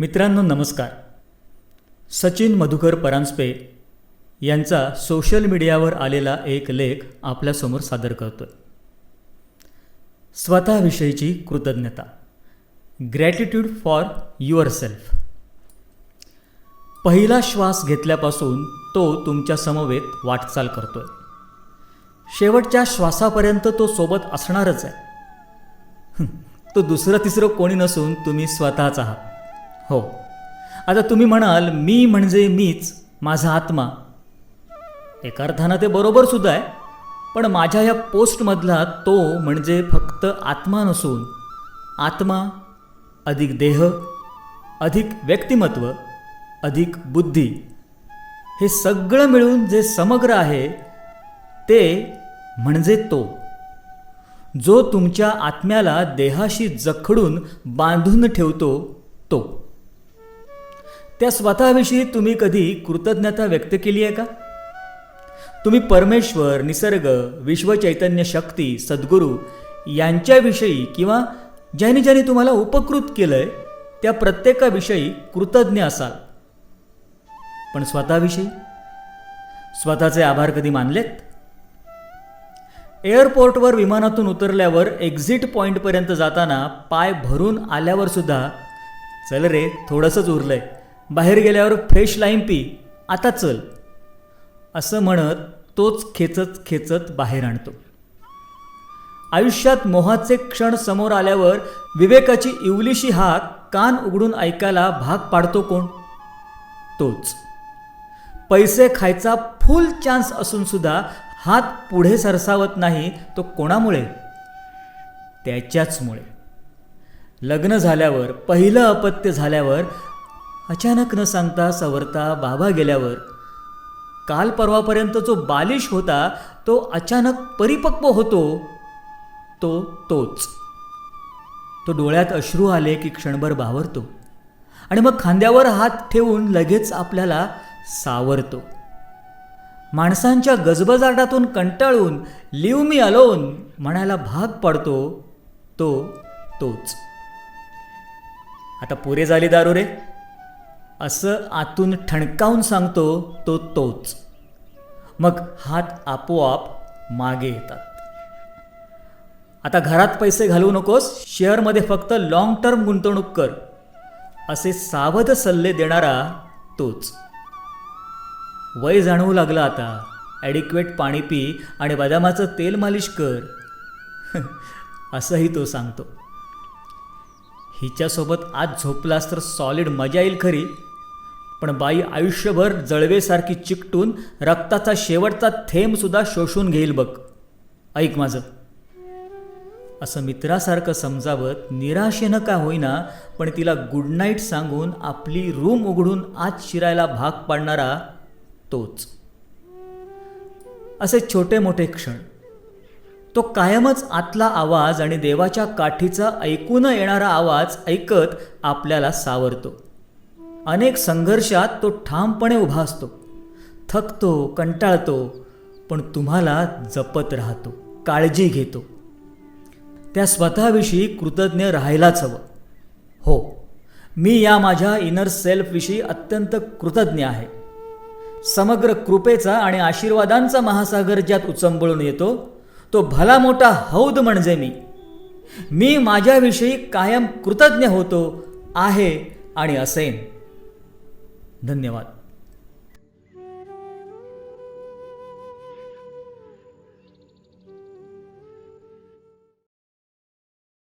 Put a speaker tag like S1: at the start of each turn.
S1: मित्रांनो नमस्कार. सचिन मधुकर परांजपे यांचा सोशल मीडियावर आलेला एक लेख आपल्यासमोर सादर करतो स्वतःविषयीची कृतज्ञता. ग्रॅटिट्यूड फॉर युअर सेल्फ पहिला श्वास घेतल्यापासून तो तुमच्या समवेत वाटचाल करतोय. शेवटच्या श्वासापर्यंत तो सोबत असणारच आहे. तो दुसरं तिसरं कोणी नसून तुम्ही स्वतःच आहात. हो. आता तुम्ही म्हणाल मी म्हणजे मीच माझा आत्मा. एका अर्थानं ते बरोबर सुद्धा आहे पण माझ्या या पोस्टमधला तो म्हणजे फक्त आत्मा नसून आत्मा अधिक देह अधिक व्यक्तिमत्व अधिक बुद्धी हे सगळं मिळून जे समग्र आहे ते म्हणजे तो जो तुमच्या आत्म्याला देहाशी जखडून बांधून ठेवतो तो. त्या स्वतःविषयी तुम्ही कधी कृतज्ञता व्यक्त केली आहे का? तुम्ही परमेश्वर निसर्ग विश्वचैतन्य शक्ती सद्गुरू यांच्याविषयी किंवा ज्यांनी ज्यांनी तुम्हाला उपकृत केलंय त्या प्रत्येकाविषयी कृतज्ञ असाल. पण स्वतःविषयी? स्वतःचे आभार कधी मानलेत? एअरपोर्टवर विमानातून उतरल्यावर एक्झिट पॉईंटपर्यंत जाताना पाय भरून आल्यावर सुद्धा चल रे थोडंसंच उरलंय. बाहेर गेल्यावर फ्रेश लाईम पी. आता चल. असं म्हणत तोच खेचत खेचत बाहेर आणतो. आयुष्यात मोहाचे क्षण समोर आल्यावर विवेकाची इवलीशी हाक कान उघडून ऐकायला भाग पाडतो कोण? तोच. पैसे खायचा फुल चान्स असून सुद्धा हात पुढे सरसावत नाही तो कोणामुळे? त्याच्याचमुळे. लग्न झाल्यावर पहिलं अपत्य झाल्यावर अचानक न सांगता सवरता बाबा गेल्यावर. काल परवापर्यंत जो बालिश होता तो अचानक परिपक्व होतो. तो तोच. तो डोळ्यात अश्रू आले की क्षणभर बावरतो आणि मग खांद्यावर हात ठेवून लगेच आपल्याला सावरतो. माणसांच्या गजबजाटातून कंटाळून लिव मी अलोन म्हणायला भाग पडतो तो तोच. आता पुरे झाली दारू रे. असं आतून ठणकावून सांगतो तो तोच. मग हात आपोआप मागे येतात. आता घरात पैसे घालवू नकोस शेअरमध्ये फक्त लाँग टर्म गुंतवणूक कर असे सावध सल्ले देणारा तोच. वय जाणवू लागलं आता. ॲडिक्वेट पाणी पी आणि बदामाचं तेल मालिश कर. असंही तो सांगतो. हिच्यासोबत आज झोपलास तर सॉलिड मजा येईल खरी. पण बाई आयुष्यभर जळवेसारखी चिकटून रक्ताचा शेवटचा थेंबसुद्धा शोषून घेईल बघ. ऐक माझं. असं मित्रासारखं समजावत निराशेनं का होईना पण तिला गुड नाईट सांगून आपली रूम उघडून आत शिरायला भाग पाडणारा तोच. असे छोटे मोठे क्षण. तो कायमच आतला आवाज आणि देवाच्या काठीचा ऐकून येणारा आवाज ऐकत आपल्याला सावरतो. अनेक संघर्षात तो ठामपणे उभा असतो. थकतो कंटाळतो पण तुम्हाला जपत राहतो काळजी घेतो. त्या स्वतःविषयी कृतज्ञ राहायलाच हवं. हो मी या माझ्या इनर सेल्फविषयी अत्यंत कृतज्ञ आहे. समग्र कृपेचा आणि आशीर्वादांचा महासागर ज्यात उचंबळून येतो तो भला मोठा हौद म्हणजे मी. मी माझ्याविषयी कायम कृतज्ञ होतो आहे आणि असेन. धन्यवाद.